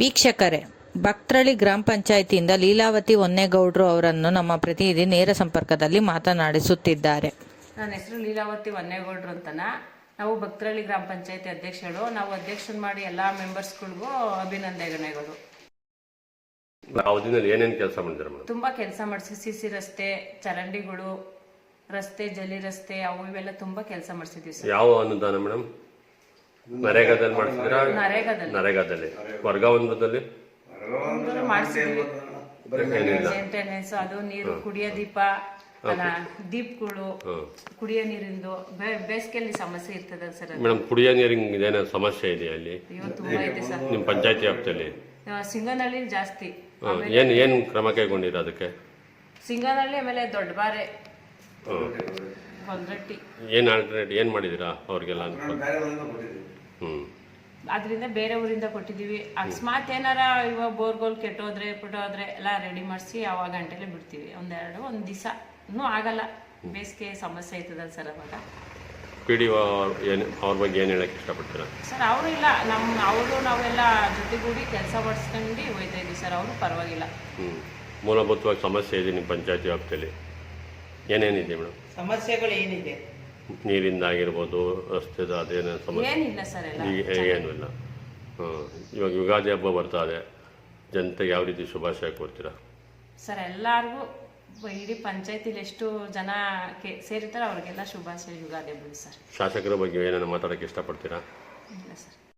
ವೀಕ್ಷಕರೇ ಭಕ್ತ್ರಳ್ಳಿ ಗ್ರಾಮ ಪಂಚಾಯಿತಿಯಿಂದ ಲೀಲಾವತಿ ಹೊನ್ನೇಗೌಡರು ಅವರನ್ನು ನಮ್ಮ ಪ್ರತಿನಿಧಿ ನೇರ ಸಂಪರ್ಕದಲ್ಲಿ ಮಾತನಾಡಿಸುತ್ತಿದ್ದಾರೆ. ನನ್ನ ಹೆಸರು ಲೀಲಾವತಿ ಹೊನ್ನೇಗೌಡ್ರು ಅಂತನ. ನಾವು ಭಕ್ತರಳ್ಳಿ ಗ್ರಾಮ ಪಂಚಾಯತಿ ಅಧ್ಯಕ್ಷರು. ನಾವು ಅಧ್ಯಕ್ಷನ್ ಮಾಡಿ ಎಲ್ಲ ಮೆಂಬರ್ಸ್ಗಳಿಗೂ ಅಭಿನಂದನೆಗಳು. ಅವಧಿನಲ್ಲಿ ಏನೇನು ಕೆಲಸ ಮಾಡಿದ್ದಾರೆ ಮೇಡಮ್? ತುಂಬಾ ಕೆಲಸ ಮಾಡಿಸಿ ಸಿ ಸಿ ರಸ್ತೆ ಚರಂಡಿಗಳು ರಸ್ತೆ ಜಲಿ ರಸ್ತೆ ಅವು ಇವೆಲ್ಲ ತುಂಬಾ ಕೆಲಸ ಮಾಡಿಸಿದ್ವಿ ಸರ್. ಯಾವ ಅನುದಾನ ಮೇಡಮ್? ನರೇಗಾದಲ್ಲಿ ಮಾಡಿಸಿದ್ರ ನರೇಗಾದಲ್ಲಿ. ನರೇಗಾದಲ್ಲಿ. ವರ್ಗಾವಣದಲ್ಲಿ? ಮಾಡಿಸಿದ್ವಿ ಮೇಂಟೆನೆನ್ಸ್ ಅದು ನೀರು ಕುಡಿಯೋ ದೀಪ ಅಲ್ಲ ದೀಪಗಳು ಕುಡಿಯೋ ನೀರಿಂದು ಬೇಸಿಗೆಯಲ್ಲಿ ಸಮಸ್ಯೆ ಇರ್ತದೆ ಸರ್ ಅದು. ಮೇಡಮ್ ಕುಡಿಯೋ ನೀರಿಗೆ ಇದೇನೋ ಸಮಸ್ಯೆ ಇದೆಯಾ ಅಲ್ಲಿ ಅಯ್ಯೋ ತುಂಬಾ ಇದೆ ಸರ್. ನಿಮ್ಮ ಪಂಚಾಯತಿ ವ್ಯಾಪ್ತಿಯಲ್ಲಿ? ಆ, ಸಿಂಗನಹಳ್ಳಿ ಜಾಸ್ತಿ. ಏನು ಏನ್ ಏನ್ ಕ್ರಮ ಕೈಗೊಂಡಿರ ಅದಕ್ಕೆ? ಸಿಂಗನಹಳ್ಳಿ ಆಮೇಲೆ ದೊಡ್ಡಬಾರೆ. ಹೊಲ್ರಟ್ಟಿ ಏನ್ ಆಲ್ಟರ್ನೇಟ್ ಏನ್ ಮಾಡಿದಿರಾ ಅವ್ರಿಗೆಲ್ಲ ಅದರಿಂದ ಬೇರೆ ಊರಿಂದ ಕೊಟ್ಟಿದ್ದೀವಿ. ಅಕಸ್ಮಾತ್ ಏನಾರ ಇವಾಗ ಬೋರ್ಗೋಲ್ ಕೆಟ್ಟೋದ್ರೆ ಬಿಟ್ಟೋದ್ರೆ ಎಲ್ಲ ರೆಡಿ ಮಾಡಿಸಿ ಅವಾಗ ಗಂಟೆಲೆ ಬಿಡ್ತೀವಿ. ಒಂದೆರಡು ಒಂದು ದಿವಸ. ಇನ್ನೂ ಆಗಲ್ಲ. ಬೇಸಿಗೆ ಸಮಸ್ಯೆ ಆಯ್ತದಲ್ಲ ಸರ್ ಅವಾಗ. ಪಿ ಡಿ ಏನು ಅವ್ರ ಬಗ್ಗೆ ಏನು ಹೇಳಕ್ ಇಷ್ಟಪಡ್ತೀರಾ? ಸರ್ ಅವರು ಇಲ್ಲ. ನಮ್ಮ ಅವರು ನಾವೆಲ್ಲ ಜೊತೆಗೂಡಿ ಕೆಲಸ ಮಾಡಿಸ್ಕೊಂಡು ಹೋಯ್ತಾ ಇದ್ದೀವಿ ಸರ್. ಅವರು ಪರವಾಗಿಲ್ಲ. ಹ್ಮ್. ಮೂಲಭೂತವಾಗಿ ಸಮಸ್ಯೆ ಇದೆ ನಿಮ್ಮ ಪಂಚಾಯತಿ ವ್ಯಾಪ್ತಿಯಲ್ಲಿ. ಏನೇನಿದೆ ಮೇಡಮ್? ಸಮಸ್ಯೆಗಳು ಏನಿದೆ ನೀರಿಂದ ಆಗಿರ್ಬೋದು ರಸ್ತೆದ ಅದೇನೋ ಸಮಸ್ಯೆ? ಏನಿಲ್ಲ ಸರ್ ಎಲ್ಲ ಈಗ ಏನೂ ಇಲ್ಲ. ಹಾಂ ಇವಾಗ ಯುಗಾದಿ ಹಬ್ಬ ಬರ್ತಾ ಇದೆ. ಜನತೆಗೆ ಯಾವ ರೀತಿ ಶುಭಾಶಯ ಕೊಡ್ತೀರಾ ಸರ್ ಎಲ್ಲಾರ್ಗೂ ಇಡೀ ಪಂಚಾಯತಿಲಿ ಎಷ್ಟು ಜನ ಕೆ- ಸೇರಿರ್ತಾರೆ ಅವ್ರಿಗೆಲ್ಲ ಶುಭಾಶಯ ಯುಗಾದಿ ಹಬ್ಬದ ಸರ್. ಶಾಸಕರ ಬಗ್ಗೆ ಏನೇನು ಮಾತಾಡೋಕ್ಕೆ ಇಷ್ಟಪಡ್ತೀರಾ? ಇಲ್ಲ ಸರ್.